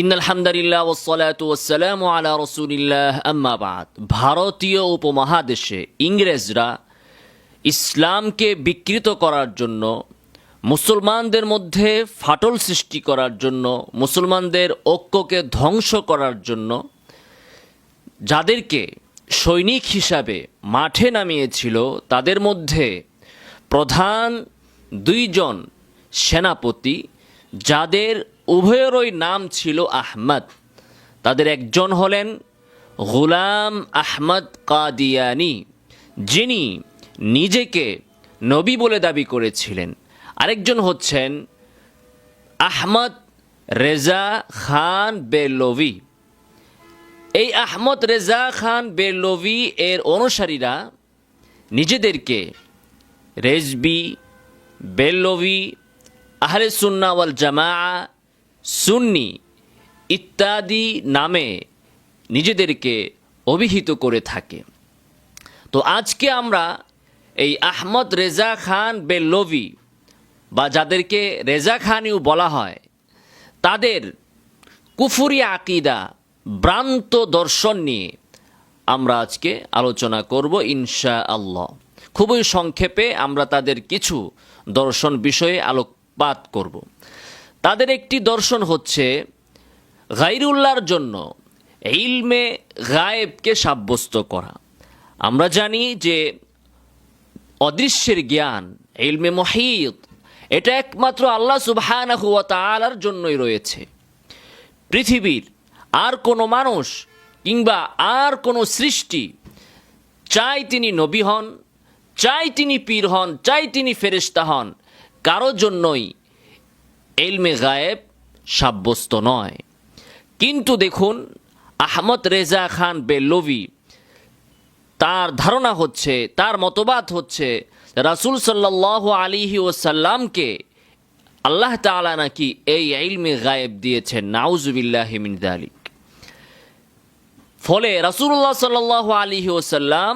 In আলহামদুলিল্লাহ ওসলাত ওসালাম আলা রসুলিল্লাহ আম্মাবাদ ভারতীয় উপমহাদেশে ইংরেজরা ইসলামকে বিকৃত করার জন্য, মুসলমানদের মধ্যে ফাটল সৃষ্টি করার জন্য, মুসলমানদের ঐক্যকে ধ্বংস করার জন্য যাদেরকে সৈনিক হিসাবে মাঠে নামিয়েছিল, তাদের মধ্যে প্রধান দুইজন সেনাপতি, যাদের উভয়েরই নাম ছিল আহমদ। তাদের একজন হলেন গুলাম আহমদ কাদিয়ানি, যিনি নিজেকে নবী বলে দাবি করেছিলেন। আরেকজন হচ্ছেন আহমদ রেজা খান বেলভি এই আহমদ রেজা খান বেলভি এর অনুসারীরা নিজেদেরকে রেজবি বেল্লভি আহলে সুন্না ওয়াল জামা সুন্নি ইত্যাদি নামে নিজেদেরকে অভিহিত করে থাকে। তো আজকে আমরা এই আহমদ রেজা খান বেল্লভি, বা যাদেরকে রেজা খানিও বলা হয়, তাদের কুফুরি আকিদা, ভ্রান্ত দর্শন নিয়ে আমরা আজকে আলোচনা করব ইনশা আল্লাহ খুবই সংক্ষেপে আমরা তাদের কিছু দর্শন বিষয়ে আলোকপাত করব। তাদের একটি দর্শন হচ্ছে গাইরুল্লাহর জন্য ইলমে গায়েবকে সাব্যস্ত করা। আমরা জানি যে অদৃশ্যের জ্ঞান, ইলমে মহিত, এটা একমাত্র আল্লাহ সুবহানাহু ওয়া তাআলার জন্যই রয়েছে। পৃথিবীর আর কোনো মানুষ কিংবা আর কোনো সৃষ্টি চাই তিনি নবী হন, চাই তিনি পীর হন, চাই তিনি ফেরেশতা হন, কারও জন্যই এলমে গায়েব সাব্যস্ত নয়। কিন্তু দেখুন, আহমদ রেজা খান বেল্লভি তার ধারণা হচ্ছে, তার মতবাদ হচ্ছে, রাসুল সাল্লাহ আলিহি ওসাল্লামকে আল্লাহ তালা নাকি এই ইলমে গায়েব দিয়েছেন নাউজুবিল্লাহ দালিক ফলে রাসুল্লাহ সাল্লাহ আলিহি ওসাল্লাম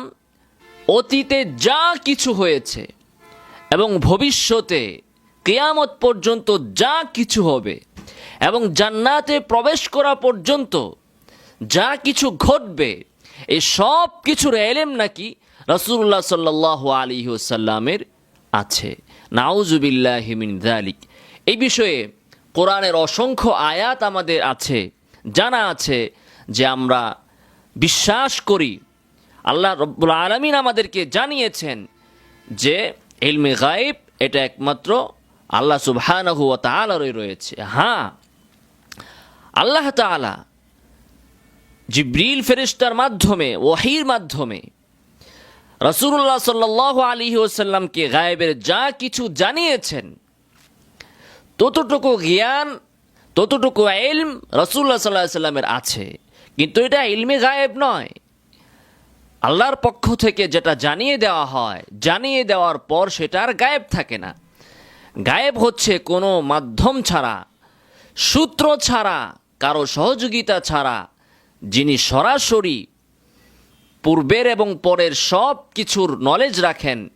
অতীতে যা কিছু হয়েছে এবং ভবিষ্যতে কেয়ামত পর্যন্ত যা কিছু হবে এবং জান্নাতে প্রবেশ করা পর্যন্ত যা কিছু ঘটবে এই সব কিছুর এলেম নাকি রসুল্লাহ সাল্লাহ আলী সাল্লামের আছে। নাউজুবিল্লাহ মিন দালিক এই বিষয়ে কোরআনের অসংখ্য আয়াত আমাদের আছে, জানা আছে যে আমরা বিশ্বাস করি, আল্লাহ রব্বুল আলমিন আমাদেরকে জানিয়েছেন যে এলমে গায়েব এটা একমাত্র আল্লাহ তাআলারই রয়েছে। হ্যাঁ আল্লাহ তাআলা জিব্রিল ফেরিস্তার মাধ্যমে ওহির মাধ্যমে রসুল্লাহ সাল্লাহ আলী ওসাল্লামকে গায়েবের যা কিছু জানিয়েছেন, ততটুকু জ্ঞান, ততটুকু এলম রসুল্লাহ সাল্লাহ সাল্লামের আছে। কিন্তু এটা ইলমে গায়েব নয়। আল্লাহর পক্ষ থেকে যেটা জানিয়ে দেওয়া হয়, জানিয়ে দেওয়ার পর সেটা আর গায়েব থাকে না। গায়েব হচ্ছে কোনো মাধ্যম ছাড়া, সূত্র ছাড়া, কারও সহযোগিতা ছাড়া, যিনি সরাসরি পূর্বের এবং পরের সব কিছুর নলেজ রাখেন,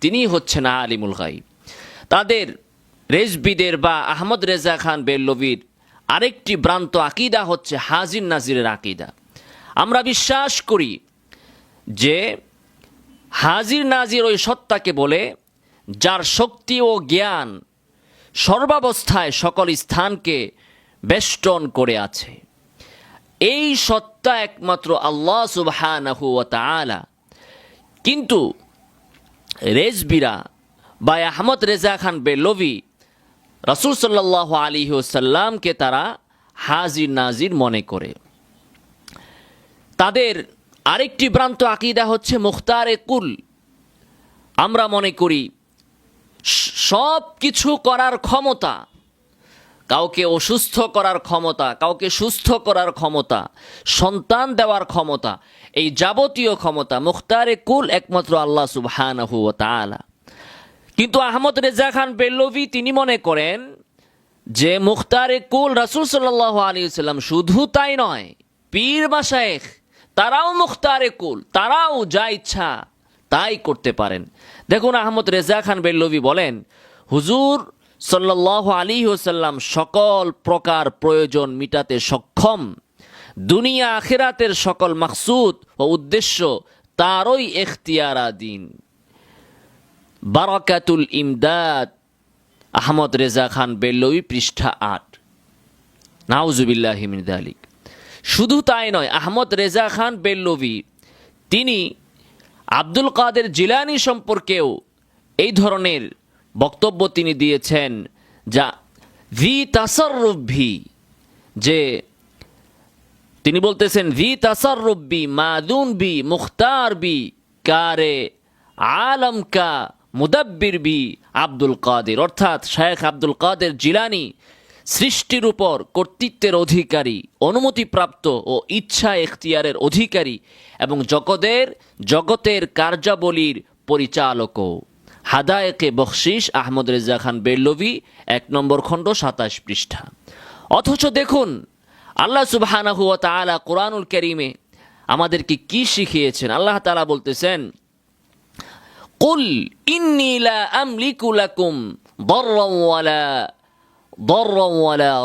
তিনি হচ্ছেন আলিমুল গাইব তাদের রেজবিদের বা আহমদ রেজা খান বেল্লবীর আরেকটি ভ্রান্ত আকিদা হচ্ছে হাজির নাজিরের আকিদা। আমরা বিশ্বাস করি যে হাজির নাজির ওই সত্তাকে বলে যার শক্তি ও জ্ঞান সর্বাবস্থায় সকল স্থানকে বেষ্টন করে আছে। এই সত্তা একমাত্র আল্লাহ সুবহানাহু কিন্তু রেজবিরা বা আহমদ রেজা খান বেলভি রাসূল সাল্লাহ আলী সাল্লামকে তারা হাজির নাজির মনে করে। তাদের আরেকটি ভ্রান্ত আকিদা হচ্ছে মুখতারে কুল। আমরা মনে করি সব কিছু করার ক্ষমতা। কাউকে অসুস্থ করার ক্ষমতা, কাউকে সুস্থ করার ক্ষমতা, সন্তান দেওয়ার ক্ষমতা, এই যাবতীয় ক্ষমতা মুখতারে কুল একমাত্র আল্লাহ তাআলা। কিন্তু আহমদ রেজা খান বেল্লভি তিনি মনে করেন যে মুখতারে কুল রাসূল সাল্লাল্লাহু আলাইহি সাল্লাম শুধু তাই নয়, পীর মাশায়েখ তারাও মুখতারে কুল, তারাও যা ইচ্ছা তাই করতে পারেন। দেখুন আহমদ রেজা খান বেল্লভি বলেন, হুজুর সাল্লাহ আলী ওসাল্লাম সকল প্রকার প্রয়োজন মিটাতে সক্ষম। দুনিয়া আখেরাতের সকল মাকসুদ ও উদ্দেশ্য তারই এখতিয়ারাধীন বারাকাতুল ইমদাদ, আহমদ রেজা খান বেল্লই পৃষ্ঠা আট। নাউজুবিল্লাহ আলিক শুধু তাই নয়, আহমদ রেজা খান বেল্লভি তিনি আব্দুল কাদের জিলানি সম্পর্কেও এই ধরনের বক্তব্য তিনি দিয়েছেন, যা ভি তাসরুভি যে তিনি বলতেছেন, ভি তাসরুব্বি মাদুন বি মুখতার বি কারে আলম কা মুদাব্বির বি আব্দুল কাদের। অর্থাৎ শেখ আব্দুল কাদের জিলানি সৃষ্টির উপর কর্তৃত্বের অধিকারী, অনুমতিপ্রাপ্ত ও ইচ্ছা এখতিয়ারের অধিকারী এবং জগতের জগতের কার্যাবলীর পরিচালকও হাদায়েকে বখশিস আহমদ রেজা খান বেল্লভি এক নম্বর খণ্ড, সাতাশ পৃষ্ঠা। অথচ দেখুন, আল্লাহ সুবহানাহু ওয়া তাআলা কোরআনুল করিমে আমাদেরকে কি শিখিয়েছেন? আল্লাহ তালা বলতেছেন, কুল ইন্নি লা আমলিকু ওয়ালা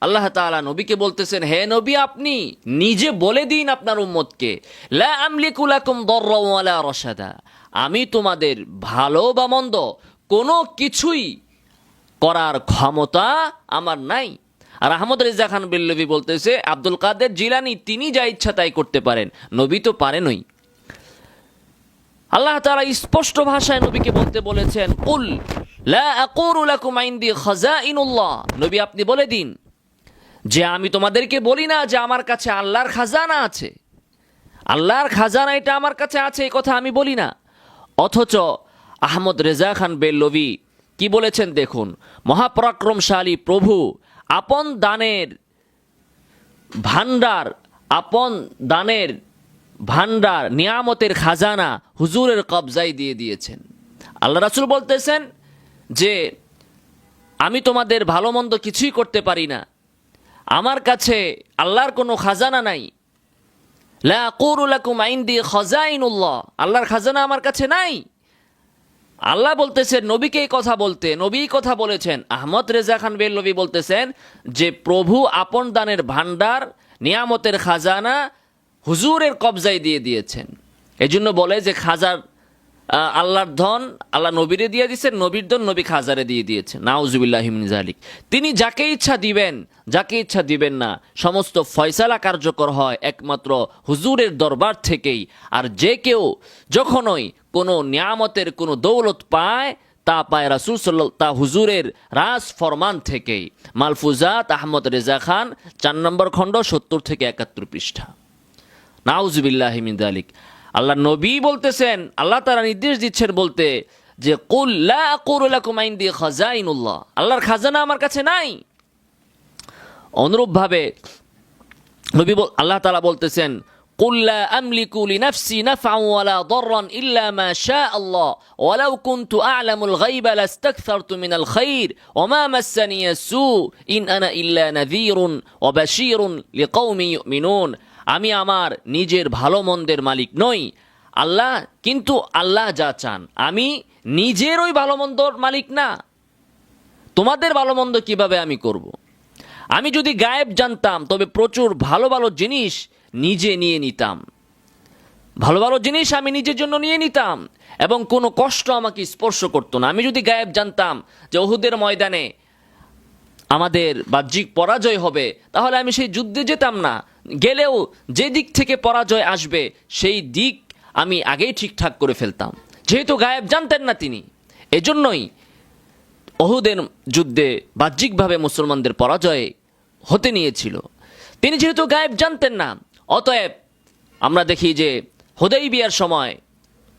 আল্লাহ তাআলা নবীকে বলতেছেন, হে নবী আপনি নিজে বলে দিন আপনার উম্মতকে, লা আমলিকু লাকুম দাররান ওয়ালা রাশাদা। আমি তোমাদের ভালো বা মন্দ কোনো কিছুই করার ক্ষমতা আমার নাই। আর আহমদ রেজা খান বিল্লবি বলতেছে, আব্দুল কাদের জিলানি, তিনি যা ইচ্ছা তাই করতে পারেন। নবী তো পারেনই। আল্লাহ তারা স্পষ্ট ভাষায় নবীকে বলতে বলেছেন, কুল লা আকুরু লাকুম ইনদি খাজাইনুল্লাহ। নবী আপনি বলে দিন, যে আমি তোমাদেরকে বলি না যে আমার কাছে আল্লাহর খাজানা আছে। আল্লাহর খাজানা এটা আমার কাছে আছে, এই কথা আমি বলি না। অথচ আহমদ রেজা খান বেল্লভি কি বলেছেন দেখুন, মহাপরাক্রমশালী প্রভু, আপন দানের ভান্ডার আপন দানের ভান্ডার নিয়ামতের খাজানা হুজুরের কবজায় দিয়ে দিয়েছেন। আল্লাহ রাসুল বলতেছেন যে, আমি তোমাদের ভালো মন্দ কিছুই করতে পারি না। আমার কাছে আল্লাহর কোনো খাজানা নাই। আইনদি খাজাইনুল্লাহ। আল্লাহর খাজানা আমার কাছে নাই। আল্লাহ বলতেছেন, নবীকে এই কথা বলতে। নবী কথা বলেছেন। আহমদ রেজা খান বেল্লবী বলতেছেন যে, প্রভু আপন দানের ভান্ডার নিয়ামতের খাজানা হুজুরের কবজায় দিয়ে দিয়েছেন। এজন্য বলে যে খাজার আল্লাহর ধন আল্লাহ নবীরে দিয়ে দিয়েছেন, নবীর ধন নবী খাজারে দিয়ে দিয়েছেন। নাউজুবিল্লাহিমিন জালিক তিনি যাকে ইচ্ছা দিবেন, যাকে ইচ্ছা দিবেন না, সমস্ত ফয়সালা কার্যকর হয় একমাত্র হুজুরের দরবার থেকেই। আর যে কেউ যখনই কোনো নিয়ামতের কোনো দৌলত পায়, তা পায় রাসুল সাল্লাহ তা হুজুরের রাজ ফরমান থেকেই। মালফুজাত আহমদ রেজা খান, চার নম্বর খণ্ড, সত্তর থেকে একাত্তর পৃষ্ঠা। নাউজবিল্লাহিমিন আলিক আল্লাহ নবী বলতেছেন, আল্লাহ তারা নির্দেশ দিচ্ছেন বলতে যে কুল্লাকুমাইন দিয়ে খাজাইনুল্লাহ। আল্লাহর খাজানা আমার কাছে নাই। অনুরূপভাবে নবী আল্লাহ তালা বলতেছেন কুল্লা আমলিকু লিনাফসি নাফআন ওয়ালা দাররান ইল্লা মা শাআ আল্লাহ। ওয়ালাউ কুনতু আ'লামুল গায়বা লাস্তাকথারতু মিনাল খাইর। ওয়া মাসানি ইয়াসু ইন আনা ইল্লা নাযীরুন ওয়া বাশীরুন লিকাওমি ইউমিনুন। আমি আমার নিজের ভালো মন্দের মালিক নই। আল্লাহ কিন্তু আল্লাহ যা চান। আমি নিজের ওই ভালো মন্দর মালিক না। তোমাদের ভালো মন্দ কীভাবে আমি করব। আমি যদি গায়েব জানতাম, তবে প্রচুর ভালো ভালো জিনিস নিজে নিয়ে নিতাম। ভালো ভালো জিনিস আমি নিজের জন্য নিয়ে নিতাম এবং কোনো কষ্ট আমাকে স্পর্শ করতো না। আমি যদি গায়েব জানতাম যে ওহুদের ময়দানে আমাদের বাহ্যিক পরাজয় হবে, তাহলে আমি সেই যুদ্ধে যেতাম না। গেলেও যে দিক থেকে পরাজয় আসবে, সেই দিক আমি আগেই ঠিকঠাক করে ফেলতাম। যেহেতু গায়েব জানতেন না তিনি। এজন্যই অহুদের যুদ্ধে বাহ্যিকভাবে মুসলমানদের পরাজয় হতে নিয়েছিল। তিনি যেহেতু গায়েব জানতেন না, অতএব আমরা দেখি যে হোদাই বিয়ার সময়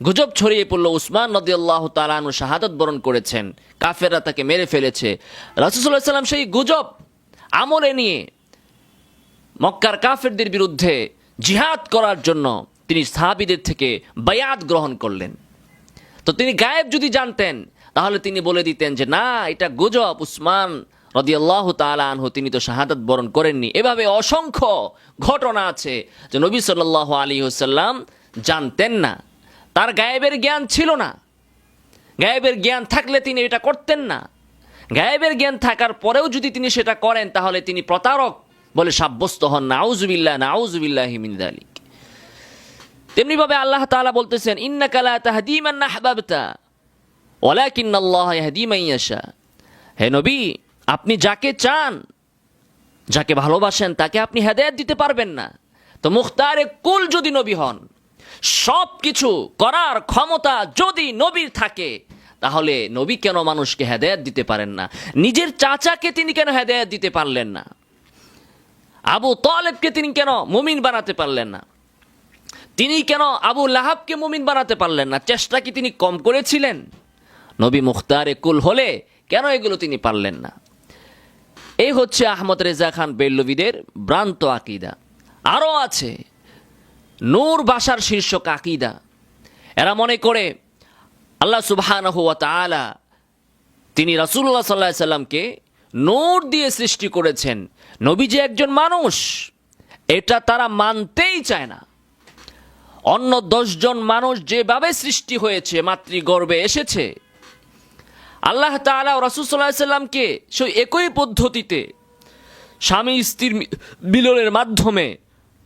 গুজব ছড়িয়ে পড়ল উসমান নদিয়াল্লাহ তালানু শাহাদত বরণ করেছেন। কাফেররা তাকে মেরে ফেলেছে। রাসুসাল্লাহ সাল্লাম সেই গুজব আমলে নিয়ে মক্কার কাফেরদের বিরুদ্ধে জিহাদ করার জন্য তিনি সাহাবিদের থেকে বায়াত গ্রহণ করলেন। তো তিনি গায়েব যদি জানতেন, তাহলে তিনি বলে দিতেন যে, না, এটা গুজব, উসমান রদিয়াল্লাহ তালানহু তিনি তো শাহাদাত বরণ করেননি। এভাবে অসংখ্য ঘটনা আছে যে নবী সাল্লাহ আলী হুসাল্লাম জানতেন না। তার গায়েবের জ্ঞান ছিল না। গায়েবের জ্ঞান থাকলে তিনি এটা করতেন না। গায়েবের জ্ঞান থাকার পরেও যদি তিনি সেটা করেন, তাহলে তিনি প্রতারক বলে সাব্যস্ত হন। নাউজুবিল্লাহ নাউজুবিল্লাহ হিমিন্দালিক তেমনিভাবে আল্লাহ তাআলা বলতেছেন, ইন্নাকা লা তাহদি মান আহবাবতা ওয়ালাকিন আল্লাহ মান ইয়াশা। হে নবী, আপনি যাকে চান, যাকে ভালোবাসেন, তাকে আপনি হেদায়েত দিতে পারবেন না। তো মুখতারে কুল যদি নবী হন সব কিছু করার ক্ষমতা যদি নবীর থাকে, তাহলে নবী কেন মানুষকে হেদায়েত দিতে পারেন না? নিজের চাচাকে তিনি কেন হেদায়েত দিতে পারলেন না? আবু তলেবকে তিনি কেন মুমিন বানাতে পারলেন না? তিনি কেন আবু লাহাবকে মুমিন বানাতে পারলেন না? চেষ্টা কি তিনি কম করেছিলেন? নবী মুখতারে কুল হলে কেন এগুলো তিনি পারলেন না? এই হচ্ছে আহমদ রেজা খান বেল্লবিদের ভ্রান্ত আকিদা। আরও আছে। নূর বাসার শীর্ষক আকিদা। এরা মনে করে আল্লাহ সুবহানাহ ওয়া তাআলা তিনি রাসূলুল্লাহ সাল্লাল্লাহু আলাইহি সাল্লামকে নূর দিয়ে সৃষ্টি করেছেন। নবী যে একজন মানুষ, এটা তারা মানতেই চায় না। অন্য দশজন মানুষ যেভাবে সৃষ্টি হয়েছে, মাতৃগর্ভে এসেছে, আল্লাহ সাল্লাল্লাহু আলাইহি সাল্লামকে সেই একই পদ্ধতিতে স্বামী স্ত্রীর মিলনের মাধ্যমে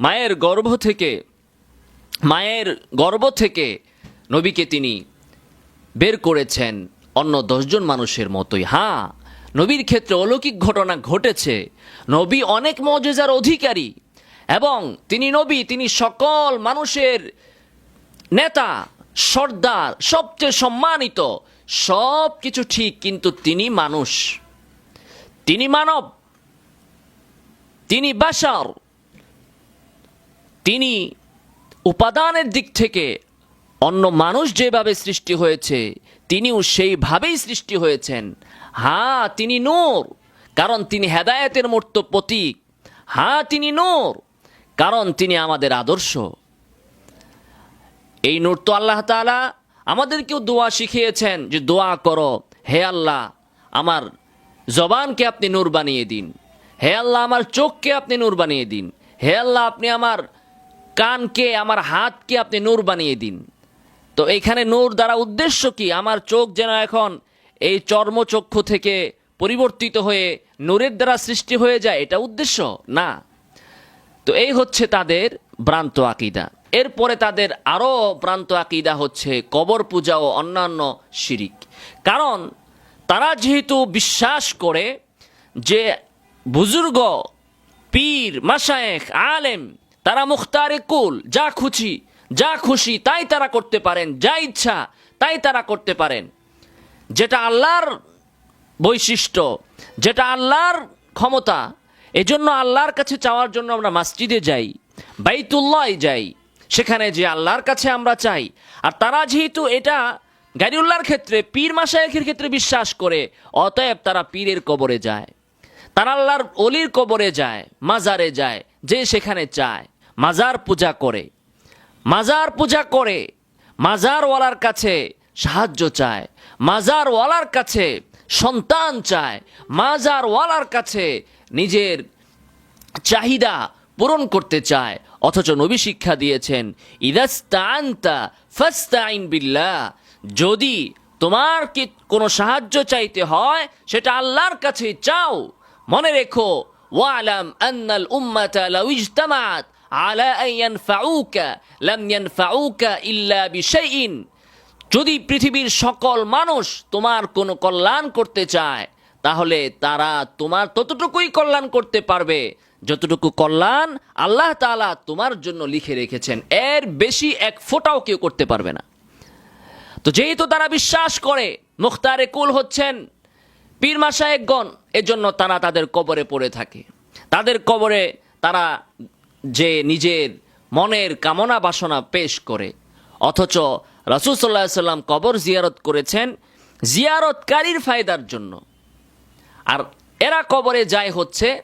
মায়ের গর্ভ থেকে মায়ের গর্ভ থেকে নবীকে তিনি বের করেছেন অন্য দশজন মানুষের মতোই। হ্যাঁ নবীর ক্ষেত্রে অলৌকিক ঘটনা ঘটেছে। নবী অনেক মজেজার অধিকারী এবং তিনি নবী, তিনি সকল মানুষের নেতা, সর্দার, সবচেয়ে সম্মানিত সব কিছু ঠিক, কিন্তু তিনি মানুষ। তিনি মানব, তিনি বাসার, তিনি উপাদানের দিক থেকে অন্য মানুষ যেভাবে সৃষ্টি হয়েছে, তিনিও সেইভাবেই সৃষ্টি হয়েছেন। হ্যাঁ তিনি নূর, কারণ তিনি হেদায়েতের মূর্ত প্রতীক। হ্যাঁ তিনি নূর, কারণ তিনি আমাদের আদর্শ। এই নূর তো আল্লাহ তাআলা আমাদেরকেও দোয়া শিখিয়েছেন যে দোয়া করো, হে আল্লাহ, আমার জবানকে আপনি নূর বানিয়ে দিন। হে আল্লাহ, আমার চোখকে আপনি নূর বানিয়ে দিন। হে আল্লাহ, আপনি আমার কানকে, আমার হাতকে আপনি নূর বানিয়ে দিন। তো এইখানে নূর দ্বারা উদ্দেশ্য কি? আমার চোখ যেন এখন এই চর্মচক্ষু থেকে পরিবর্তিত হয়ে নূরের দ্বারা সৃষ্টি হয়ে যায়, এটা উদ্দেশ্য? না। তো এই হচ্ছে তাদের ভ্রান্ত আকিদা। এরপরে তাদের আরও ভ্রান্ত আকিদা হচ্ছে কবর পূজা ও অন্যান্য শিরিক। কারণ তারা যেহেতু বিশ্বাস করে যে বুজুর্গ, পীর মাসায়েখ আলেম তারা মুখতারে কুল, যা খুশি যা খুশি, তাই তারা করতে পারেন, যা ইচ্ছা, তাই তারা করতে পারেন। যেটা আল্লাহর বৈশিষ্ট্য, যেটা আল্লাহর ক্ষমতা, এজন্য আল্লাহর কাছে চাওয়ার জন্য আমরা মসজিদে যাই বাইতুল্লাহ যাই, সেখানে যে আল্লাহর কাছে আমরা চাই। আর তারা যেহেতু এটা গাড়িউল্লাহর ক্ষেত্রে, পীর মাসায়েখের ক্ষেত্রে বিশ্বাস করে, অতএব তারা পীরের কবরে যায়। তারা আল্লাহর অলির কবরে যায়, মাজারে যায়, যে সেখানে চায়। মাজার পূজা করে। মাজার পূজা করে, মাজারওয়ালার কাছে সাহায্য চায়, মাজারওয়ালার কাছে সন্তান চায়, মাজারওয়ালার কাছে নিজের চাহিদা পূরণ করতে চায়, অথচ নবী শিক্ষা দিয়েছেন ইদাস্তান্তা ফাস্তাইন বিল্লাহ যদি তোমার কি কোনো সাহায্য চাইতে হয়, সেটা আল্লাহর কাছে চাও। মনে রেখো, ওয়ালাম আন্নাল উম্মাতা লাউ ইজতামাত আলা লাম ইয়ানফাউকা ইল্লা বিশাইইন। যদি পৃথিবীর সকল মানুষ তোমার কোনো কল্যাণ করতে চায়, তাহলে তারা তোমার ততটুকুই কল্যাণ করতে পারবে। যতটুকু কল্যাণ আল্লাহ তাআলা তোমার জন্য লিখে রেখেছেন, এর বেশি এক ফোঁটাও কেউ করতে পারবে না। তো যেহেতু তারা বিশ্বাস করে, মুখতারে কুল হচ্ছেন পীর মাসায়েকগণ, এজন্য তারা তাদের কবরে পড়ে থাকে। তাদের কবরে তারা যে নিজের মনের কামনা বাসনা পেশ করে। অথচ রাসূল সাল্লাম কবর জিয়ারত করেছেন জিয়ারতকারীর ফায়দার জন্য। আর এরা কবরে যায় হচ্ছে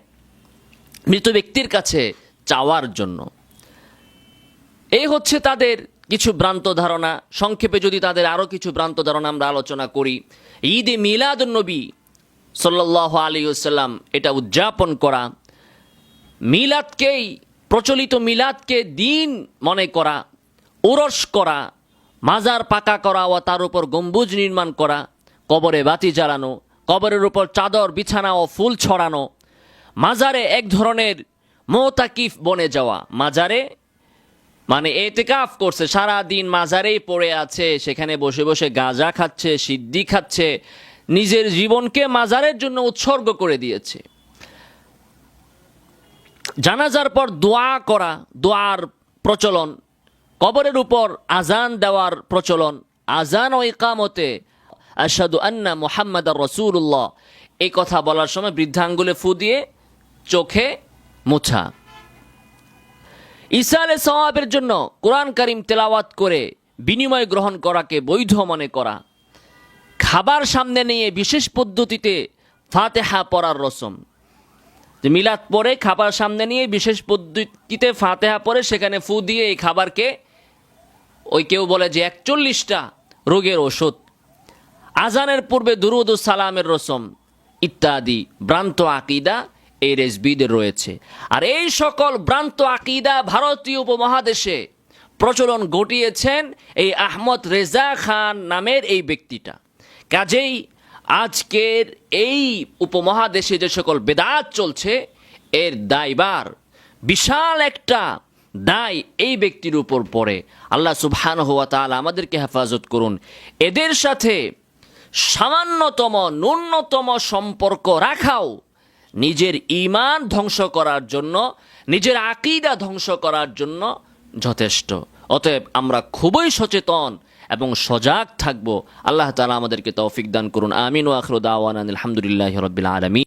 মৃত ব্যক্তির কাছে চাওয়ার জন্য। এই হচ্ছে তাদের কিছু ভ্রান্ত ধারণা। সংক্ষেপে যদি তাদের আরও কিছু ভ্রান্ত ধারণা আমরা আলোচনা করি, ঈদে মিলাদ নবী সাল্লাহ আলী এটা উদযাপন করা। মিলাদকেই প্রচলিত মিলাদকে দিন মনে করা, ওরস করা, মাজার পাকা করা ও তার উপর গম্বুজ নির্মাণ করা, কবরে বাতি জ্বালানো, কবরের উপর চাদর বিছানা ও ফুল ছড়ানো, মাজারে এক ধরনের মোতাকিফ বনে যাওয়া। মাজারে মানে এতেকাফ করছে সারা দিন মাজারেই পড়ে আছে, সেখানে বসে বসে গাঁজা খাচ্ছে সিদ্ধি খাচ্ছে, নিজের জীবনকে মাজারের জন্য উৎসর্গ করে দিয়েছে। জানাজার পর দোয়া করা, দোয়ার প্রচলন, কবরের উপর আজান দেওয়ার প্রচলন আজান ও ইকামতে আসাদু আন্না মোহাম্মদ রসুল্লাহ এই কথা বলার সময় বৃদ্ধাঙ্গুলে ফু দিয়ে চোখে মোছা। ঈসা আলে সওয়াবের জন্য কোরআন কারিম তেলাওয়াত করে বিনিময় গ্রহণ করাকে বৈধ মনে করা। খাবার সামনে নিয়ে বিশেষ পদ্ধতিতে ফাতেহা পড়ার রসম। যে মিলাদ পরে খাবার সামনে নিয়ে, বিশেষ পদ্ধতিতে ফাতেহা পরে সেখানে ফু দিয়ে এই খাবারকে ওই কেউ বলে যে একচল্লিশটা রোগের ওষুধ। আজানের পূর্বে দুরুদ সালামের রসম, ইত্যাদি ভ্রান্ত আকিদা এই রেজবিদের রয়েছে। আর এই সকল ভ্রান্ত আকিদা ভারতীয় উপমহাদেশে প্রচলন ঘটিয়েছেন এই আহমদ রেজা খান নামের এই ব্যক্তিটা। কাজেই আজকের এই উপমহাদেশে যে সকল বেদাত চলছে, এর দায়বার বিশাল একটা দায় এই ব্যক্তির উপর পড়ে। আল্লাহ সুবহান হওয়া তাআলা আমাদেরকে হেফাজত করুন। এদের সাথে সামান্যতম, ন্যূনতম সম্পর্ক রাখাও নিজের ইমান ধ্বংস করার জন্য, নিজের আকিদা ধ্বংস করার জন্য যথেষ্ট। অতএব আমরা খুবই সচেতন এবং সজাগ থাকব। আল্লাহ তালা আমাদেরকে তৌফিক দান করুন। আমিন ও আখরুদ আওয়ান আলহামদুলিল্লাহ রবিল আলমী